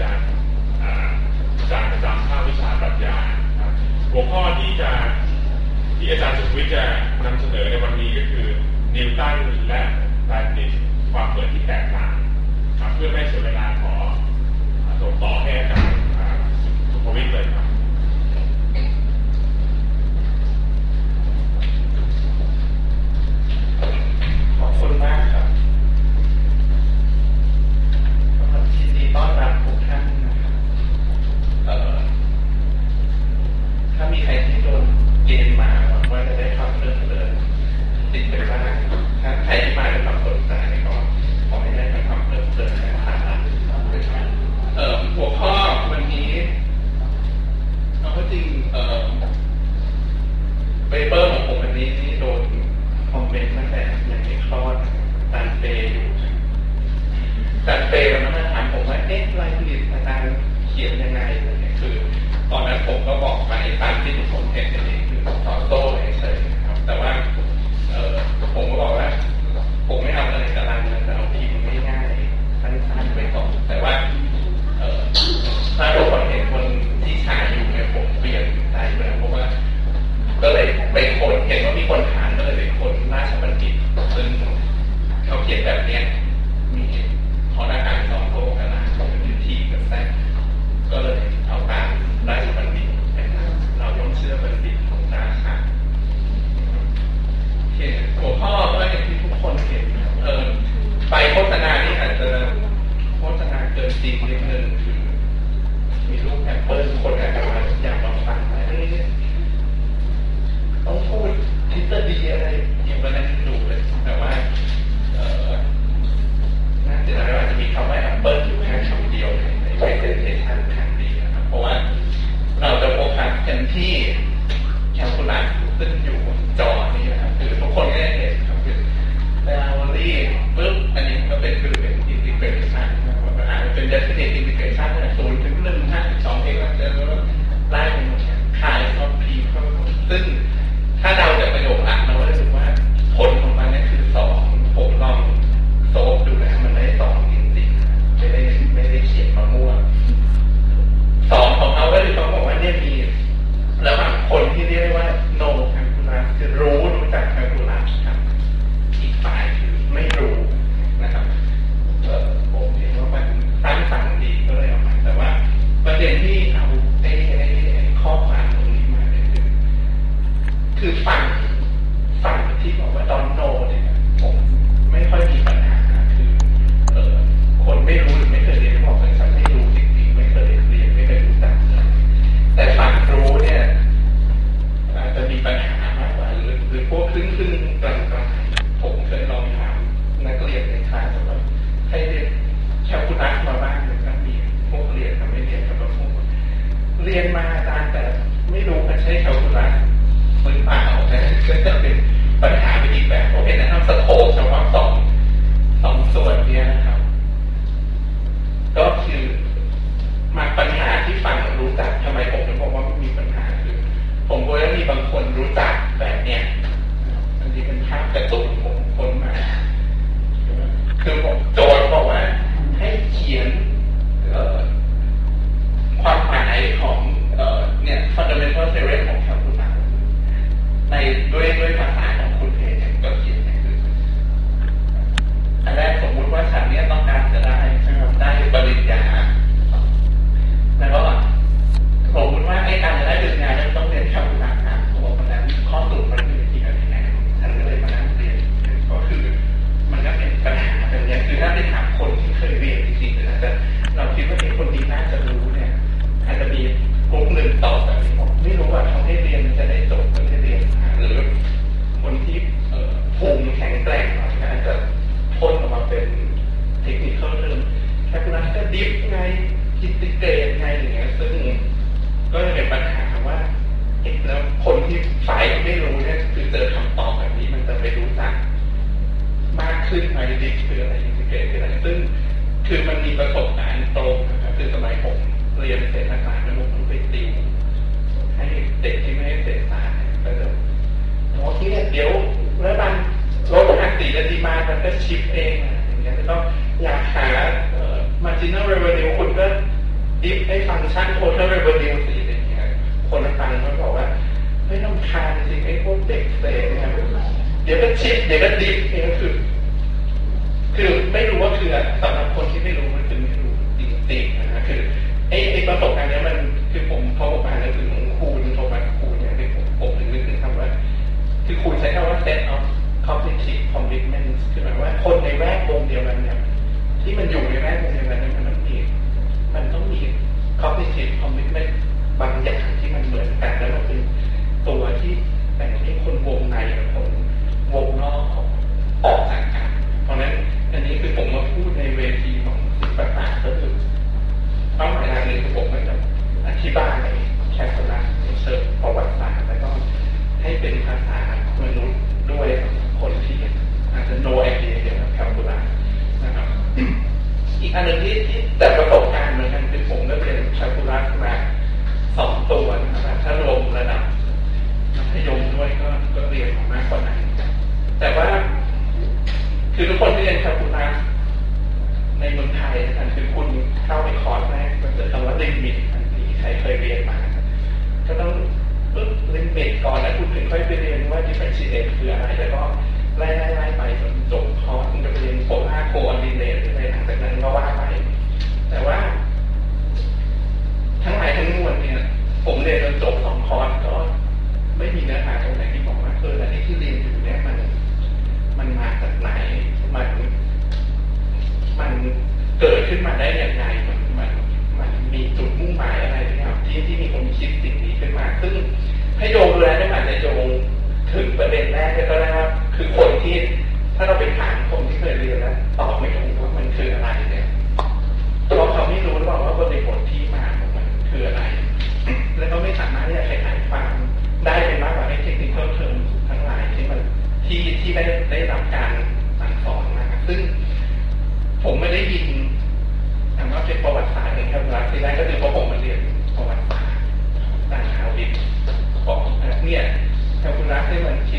จากจากประจำภาควิชาปรัชญาหัวข้อที่จะที่อาจารย์สุวิทย์จะนำเสนอในวันนี้ก็คือนิวตันและแลนดิชความเปิดที่แตกต่างเพื่อไม่เสียเวลาขอส่งต่อให้อาจารย์สุภวิทย์เลยครับ เอ๊ะรายละเอาจารย์เขียนยังไงคือ ตอนนั้นผมก็บอกไปตามที่ทุกคนเห็นเอง ขึ้นไอดิคืออะไรอินทิเกตคืออะไรซึ่งคือมันมีประสบการณ์ตรงนะครับคือสมัยผมเรียนเศรษฐศาสตร์นะผมต้องไปติวให้เด็กที่ไม่ได้เศรษฐศาสตร์ก็จะโอ้ตที่เดี๋ยวเมื่อมันลดหักตีและดีมามันก็ชิปเองอย่างเงี้ยแล้วก็อยากหาเอ่อ marginal revenue คุณก็ดิฟให้ฟังก์ชันโค total revenue สิอย่างเงี้ยคนต่างๆเขาบอกว่าไม่ต้องคานจริงไอ้พวกเด็กเศษเนี่ยเดี๋ยวก็ชิปเดี๋ยวก็ดิฟเองคือ คือไม่รู้ว่าคือสำหรับคนที่ไม่รู้มันคือไม่รู้จริงๆนะฮะคือไอ้ไอ้ประสบการณ์เนี้ยมันคือผมพอผมอ่านหนังสือของครูโทมัสครูเนี่ยผมผมถึงนึกถึงคำว่า คือครูใช้คำว่า set of conflict commitments คือหมายว่าคนในแวดวงเดียวกันเนี่ยที่มันอยู่ในแวดวงเดียวกัน ค่อยไปเรียนว่า differentiate คืออะไร แล้วก็ไล่ไล่ไล่ไปจนจบคอร์สจะไปเรียนโคล่าโคออร์ดิเนตหรืออะไรหลังจากนั้นก็ว่าไปแต่ว่า ทั้งหลายทั้งมวลเ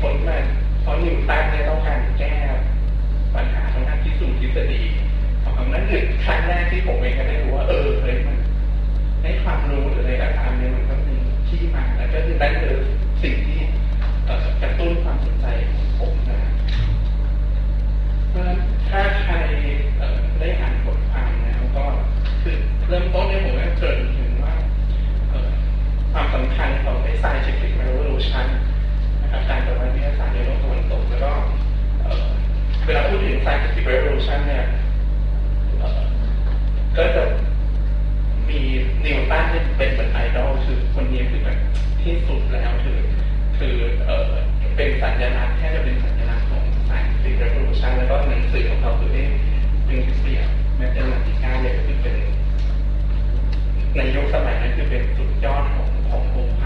ผลมากเพราะหนึ่งตั้งเนี่ยต้องการแก้ปัญหาทางด้านทฤสูงทฤษฎีของนั้นคือครั้งแรกที่ผมเองก็ได้รู้ว่าเออเฮ้ยมันใด้ความรู้หรืออะไรต่างเนี่ยมันก็มีที่มาแล้วก็คือนั่นคือสิ่งที่กระตุ้น คือคนนี้คือแบบที่สุดแล้วคือคือเออเป็นสัญลักษณ์แค่จะเป็นสัญลักษณ์ของสายสีเรฟูชันแล้วก็หนังสือของเขาคือได้เป็นเสียงแม้เป็นหลักที่เก้าเนี่ยก็คือเป็นในยุคสมัยนั้นคือเป็นสุดยอดของขององค์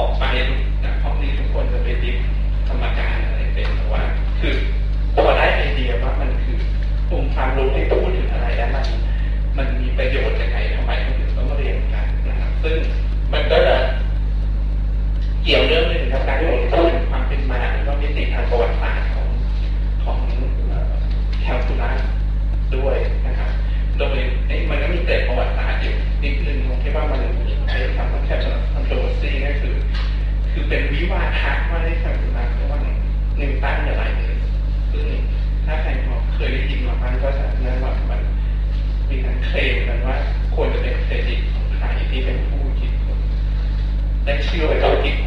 ออกไปจากห้องนี้ทุกคนจะไปดิฟกรรมการอะไรเป็นว่า คือพอได้ไอเดียว่ามันคือองค์ความรู้ที่พูดถึงอะไรแล้วมันมันมีประโยชน์ยังไงทำไมถึงต้องมาเรียนกันนะครับซึ่งมันก็จะเกี่ยวเรื่องหนึ่งครับการที่เผมพูดถึงความเป็นมาแล้วก็มิติทางประวัติศาสตร์ siglo